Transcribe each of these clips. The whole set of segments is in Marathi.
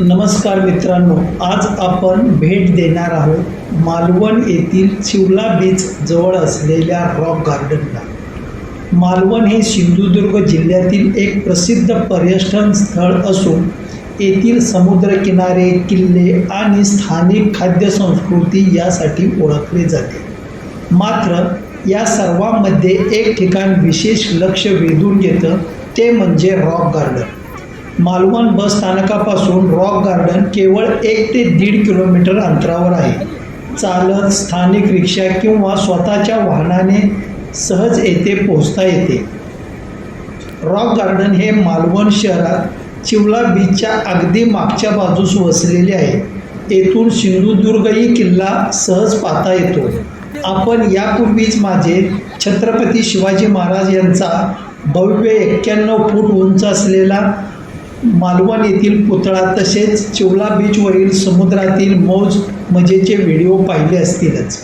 नमस्कार मित्रांनो आज आपण भेट देणार आहोत मालवण येथील चिवला बीच जवळ असलेल्या रॉक गार्डनला मालवण हे सिंधुदुर्ग जिल्ह्यातील एक प्रसिद्ध पर्यटन स्थळ असून येथील समुद्रकिनारे किल्ले आणि स्थानिक खाद्यसंस्कृती यासाठी ओळखले जाते. मात्र या सर्वांमध्ये एक ठिकाण विशेष लक्ष वेधून घेतं ते म्हणजे रॉक गार्डन मालवण बस स्थानकापासून रॉक गार्डन केवळ एक ते दीड किलोमीटर अंतरावर आहे. चालत स्थानिक रिक्षा किंवा स्वतःच्या वाहनाने सहज येथे पोहोचता येते. रॉक गार्डन हे मालवण शहरात चिवला बीचच्या अगदी मागच्या बाजूस वसलेले आहे. येथून सिंधुदुर्गही किल्ला सहज पाहता येतो. आपण यापूर्वीच माझे छत्रपती शिवाजी महाराज यांचा भव्य एक्क्याण्णव फूट उंच असलेला मालवण येथील पुतळा तसेच चिवला बीचवरील समुद्रातील मौज मजेचे व्हिडिओ पाहिले असतीलच.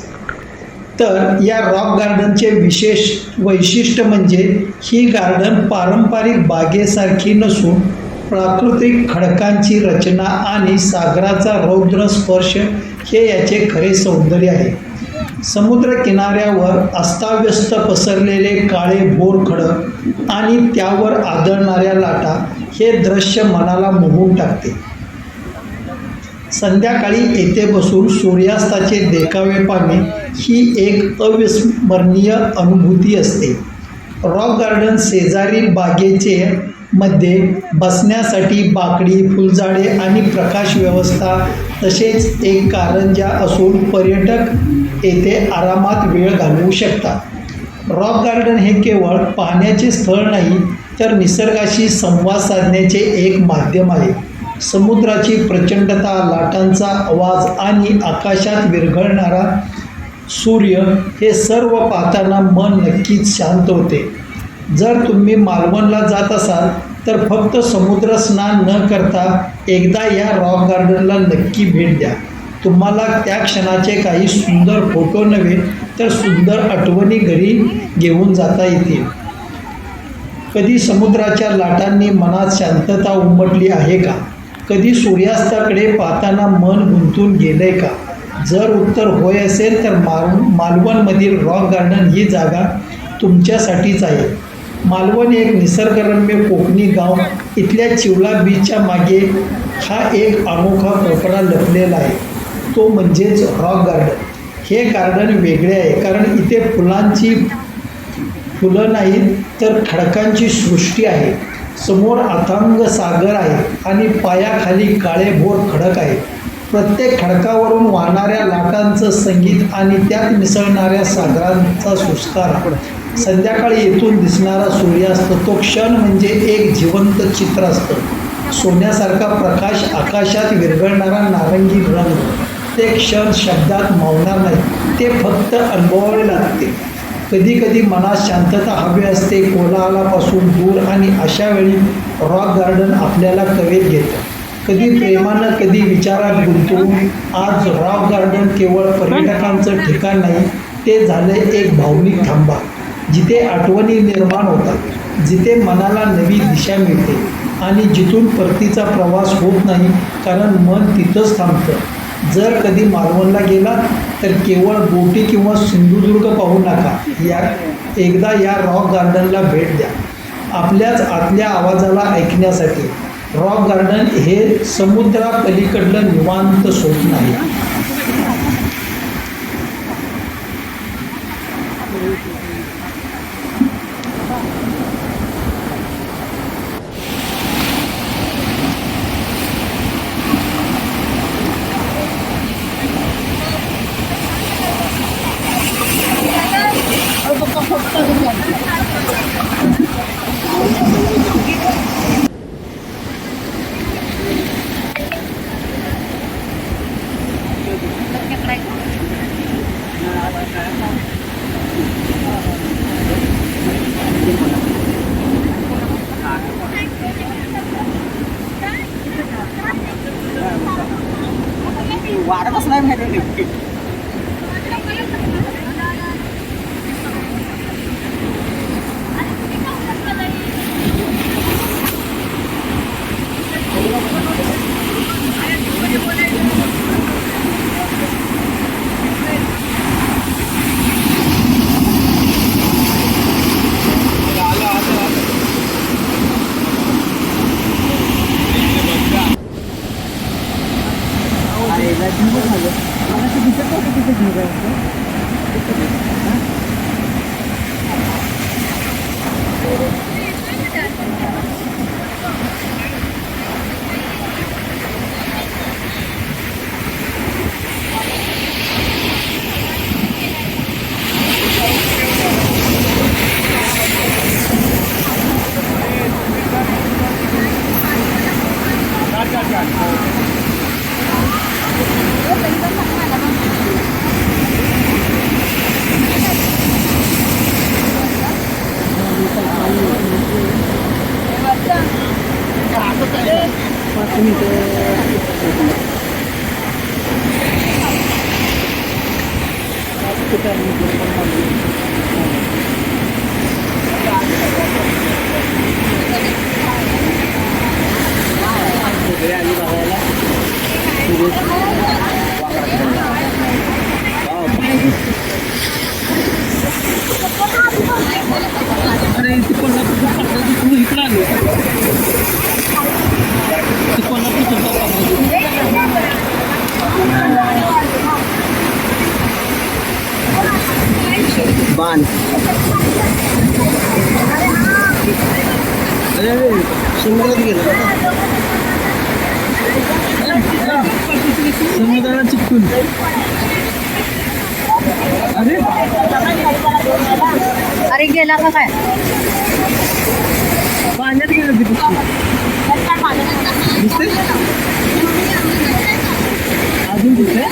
तर या रॉक गार्डनचे विशेष वैशिष्ट्य म्हणजे ही गार्डन पारंपरिक बागेसारखी नसून प्राकृतिक खडकांची रचना आणि सागराचा रौद्र स्पर्श हे याचे खरे सौंदर्य आहे. समुद्र किनाऱ्यावर अस्ताव्यस्त पसरलेले काळे बोर खडक आणि त्यावर आदळणाऱ्या लाटा हे दृश्य मनाला मोहून टाकते. संध्याकाळी येथे बसून सूर्यास्ताचे देखावे पाहणे ही एक अविस्मरणीय अनुभूती असते. रॉक गार्डन शेजारील बागेचे मध्ये बसण्यासाठी बाकडी फुलझाडे आणि प्रकाश व्यवस्था तसेच एक कारंजा असून पर्यटक येथे आरामात वेळ घालवू शकतात. रॉक गार्डन हे केवळ पाहण्याचे स्थळ नाही तर निसर्गाशी संवाद साधण्याचे एक माध्यम आहे. समुद्राची प्रचंडता लाटांचा आवाज आणि आकाशात विरघळणारा सूर्य हे सर्व पाहताना मन नक्कीच शांत होते. जर तुम्ही मालवणला जात असाल तर फक्त समुद्र स्नान न करता एकदा या रॉक गार्डनला नक्की भेट द्या. तुम्हाला त्या क्षणाचे काही सुंदर फोटो नव्हे तर सुंदर आठवणी घरी घेऊन जाता येतील. कधी समुद्राच्या लाटांनी मनात शांतता उमटली आहे का? कधी सूर्यास्ताकडे पाहताना मन गुंतून गेलंय का? जर उत्तर होय असेल तर माल मालवणमधील रॉक गार्डन ही जागा तुमच्यासाठीच आहे. मालवण एक निसर्गरम्य कोकणी गाव. इथल्या चिवला बीचच्या मागे हा एक अनोखा कोपरा लपलेला आहे. तो म्हणजेच रॉक गार्डन. हे गार्डन वेगळे आहे कारण इथे फुलांची फुलं नाहीत तर खडकांची सृष्टी आहे. समोर अथांग सागर आहे आणि पायाखाली काळेभोर खडक आहे प्रत्येक खडकावरून वाहणाऱ्या लाटांचं संगीत आणि त्यात मिसळणाऱ्या सागरांचा सुस्कार संध्याकाळी येथून दिसणारा सूर्यास्त तो क्षण म्हणजे एक जिवंत चित्र असतं सोन्यासारखा प्रकाश आकाशात विरघळणारा नारंगी रंग. ते क्षण शब्दात मावणार नाही ते फक्त अनुभवावे लागते कधी कधी मनात शांतता हवी असते कोलाहलापासून दूर आणि अशा वेळी रॉक गार्डन आपल्याला कवेत घेतं. कधी प्रेमानं कधी विचारात गुंतवून आज रॉक गार्डन केवळ पर्यटकांचं ठिकाण नाही ते झाले एक भावनिक थांबा जिथे आठवणी निर्माण होतात जिथे मनाला नवी दिशा मिळते आणि जिथून परतीचा प्रवास होत नाही कारण मन तिथंच थांबतं. जर कधी मालवणला गेला तर केवळ बोटी किंवा सिंधुदुर्ग पाहू नका. या एकदा या रॉक गार्डनला भेट द्या. आपल्याच आतल्या आवाजाला ऐकण्यासाठी. रॉक गार्डन हे समुद्रापलीकडलं निवांत स्वप्न आहे. वारं कसं नाही माहिती ঝুঁকো ভালো আমার তো বিচার করতে কিছু ঝুঁকে আছে Thank you. अरे ती कोल्हापूर तू इकडं आलो ती कोल्हापूर बाण अरे अरे समुद्रात गेला समुद्राला चिपकून अरे. अरे गेला का काय? पाण्यात गेलं ती दिसते अजून दिसते